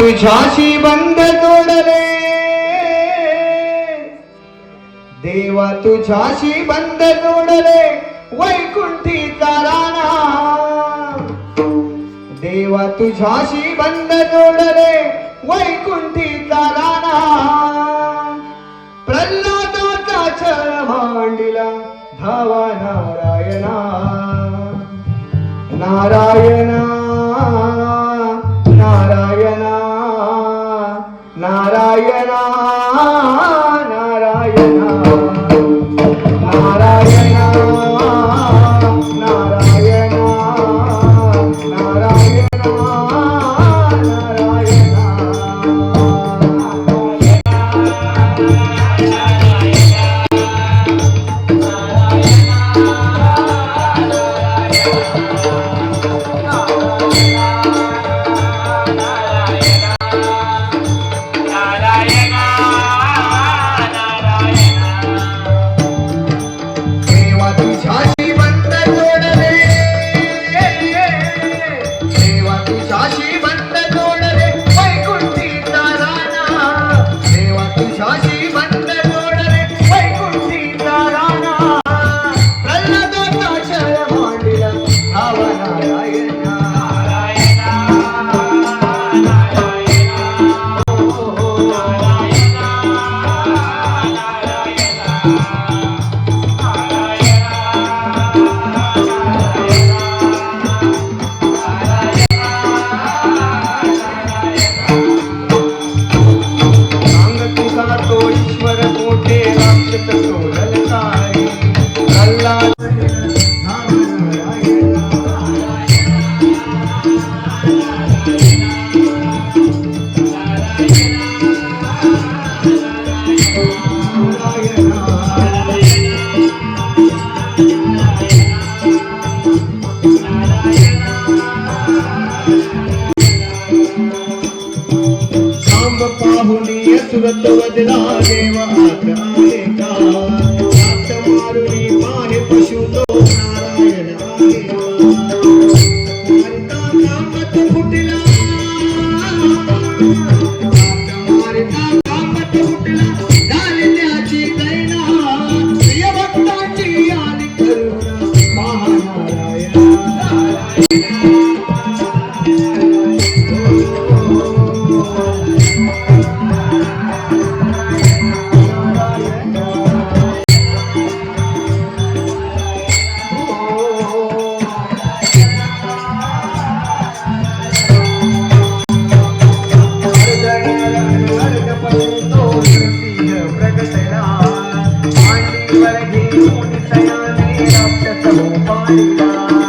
तुझ्याशी बंद जोडले देवा तुझ्याशी बंद जोडले वैकुंठीचा राणा. देवा तुझ्याशी बंद जोडले वैकुंठीचा राणा. प्रल्हादाचा छळ मांडिला धावा नारायणा. नारायण நாராயணா நாராயணா நாராயணா நாராயணா நாராயணா हूली सुवत बदिले मथां घट मारूरी मारे पशु तो नारायण वर्गी ऊट सयाने राक्षसों पालिका